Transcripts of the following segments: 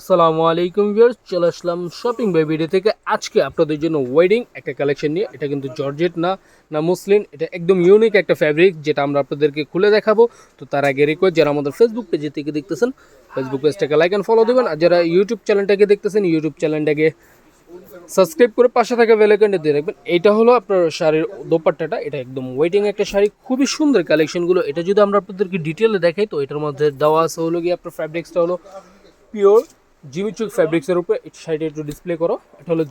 আসসালামু আলাইকুম ভিউয়ার্স, চলে আসলাম শপিং বাই ভিডিও থেকে। আজকে আপনাদের জন্য ওয়েডিং একটা কালেকশন নিয়ে। এটা কিন্তু জর্জেট না না মুসলিন এটা একদম ইউনিক একটা ফ্যাব্রিক যেটা আমরা আপনাদেরকে খুলে দেখাবো। তো তার আগে রিকোয়েস্ট যারা আমাদের ফেসবুক পেজে থেকে দেখতেছেন ফেসবুক পেজটাকে লাইক অ্যান্ড ফলো দেবেন। আর যারা ইউটিউব চ্যানেলটাকে দেখতেছেন ইউটিউব চ্যানেলটাকে সাবস্ক্রাইব করে পাশে থাকা বেলাইকনটা দিয়ে রাখবেন। এটা হলো আপনার শাড়ির দোপাট্টাটা। এটা একদম ওয়েটিং একটা শাড়ি, খুবই সুন্দর কালেকশনগুলো এটা যদি আমরা আপনাদেরকে ডিটেলে দেখাই, তো এটার মধ্যে দেওয়া আছে হলো গিয়ে আপনার ফ্যাব্রিক্সটা হলো পিওর জিমিচুক ফ্যাব্রিক্সের উপরে শাড়িটা একটু ডিসপ্লে করো। এটা হলো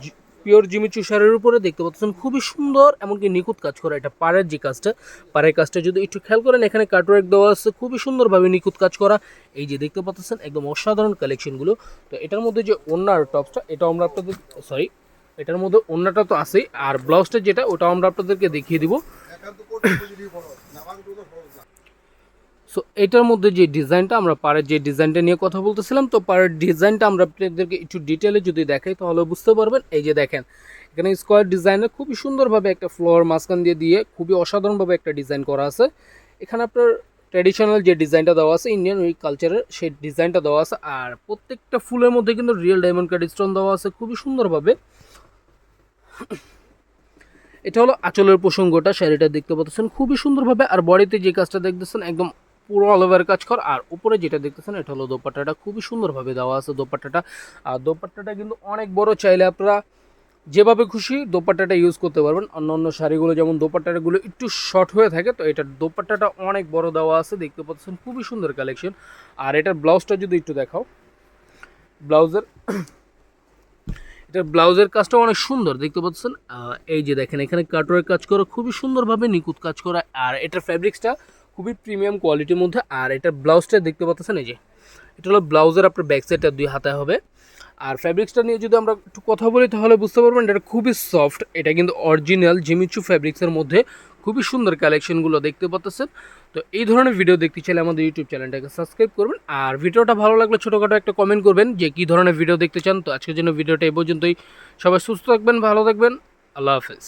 পিওর জিমিচু শাড়ির উপরে, দেখতে পাচ্ছেন খুবই সুন্দর, এমনকি নিখুঁত কাজ করা এটা পাড়ের যে কাজটা। পাড়ের কাজটা যদি একটু খেয়াল করেন, এখানে কাটওয়ার্ক দেওয়া আছে, খুবই সুন্দরভাবে নিখুঁত কাজ করা। এই যে দেখতে পাচ্ছেন, একদম অসাধারণ কালেকশনগুলো তো এটার মধ্যে যে ওনার টপসটা এটা আমরা আপনাদের সরি এটার মধ্যে ওন্নাটা তো আছেই। আর ব্লাউজটা যেটা ওটা আমরা আপনাদেরকে দেখিয়ে দিব। সো এটার মধ্যে যে ডিজাইনটা আমরা পাড়ের যে ডিজাইনটা নিয়ে কথা বলতেছিলাম, তো পাড়ের ডিজাইনটা আমরা আপনাদেরকে একটু ডিটেলে যদি দেখাই, তাহলে বুঝতে পারবেন। এই যে দেখেন, এখানে স্কোয়ার ডিজাইনের খুবই সুন্দরভাবে একটা ফ্লোর মাঝখান দিয়ে দিয়ে খুবই অসাধারণভাবে একটা ডিজাইন করা আছে। এখানে আপনার ট্র্যাডিশনাল যে ডিজাইনটা দেওয়া আছে ইন্ডিয়ান ওই কালচারের সেই ডিজাইনটা দেওয়া আছে, আর প্রত্যেকটা ফুলের মধ্যে কিন্তু রিয়েল ডায়মন্ড কাট স্টোন দেওয়া আছে খুবই সুন্দরভাবে। এটা হলো আঁচলের প্রসঙ্গটা, শাড়িটা দেখতে পাচ্ছেন, খুবই সুন্দরভাবে। আর বডিতে যে কাজটা দেখতেছেন, একদম পুরো অল ওভার কাজ কর। আর উপরে যেটা দেখতেছেন, এটা হলো দোপাট্টাটা। খুবই সুন্দরভাবে দেওয়া আছে দোপাট্টাটা। আর দোপাট্টাটা কিন্তু অনেক বড়, চাইলে আপনারা যেভাবে খুশি দোপাট্টাটা ইউজ করতে পারবেন। অন্য অন্য শাড়িগুলো, যেমন দোপাট্টাগুলো একটু শর্ট হয়ে থাকে, তো এটার দোপাট্টাটা অনেক বড় দেওয়া আছে। দেখতে পাচ্ছেন, খুবই সুন্দর কালেকশন আর এটার ব্লাউজটা যদি একটু দেখাও। ব্লাউজের এটার ব্লাউজের কাজটা অনেক সুন্দর। দেখতে পাচ্ছেন এই যে দেখেন, এখানে কাটওয়ার্ক কাজ করা, খুবই সুন্দরভাবে নিখুঁত কাজ করা। আর এটার ফ্যাব্রিক্সটা খুবই প্রিমিয়াম কোয়ালিটির মধ্যে। আর এটার ব্লাউজটা দেখতে পাচ্ছেন এই যে, এটা হলো ব্লাউজের আপনার ব্যাক সাইডটা দুই হাতে হবে। আর ফ্যাব্রিক্সটা নিয়ে যদি আমরা একটু কথা বলি, তাহলে বুঝতে পারবেন এটা খুবই সফট এটা কিন্তু অরিজিনাল জিমিচু ফ্যাব্রিক্সের মধ্যে খুবই সুন্দর কালেকশনগুলো দেখতে পাচ্ছেন। তো এই ধরনের ভিডিও দেখতে চাইলে আমাদের ইউটিউব চ্যানেলটাকে সাবস্ক্রাইব করবেন। আর ভিডিওটা ভালো লাগলে ছোটোখাটো একটা কমেন্ট করবেন যে কী ধরনের ভিডিও দেখতে চান। তো আজকের জন্য ভিডিওটা এই পর্যন্তই। সবাই সুস্থ থাকবেন, ভালো থাকবেন। আল্লাহ হাফেজ।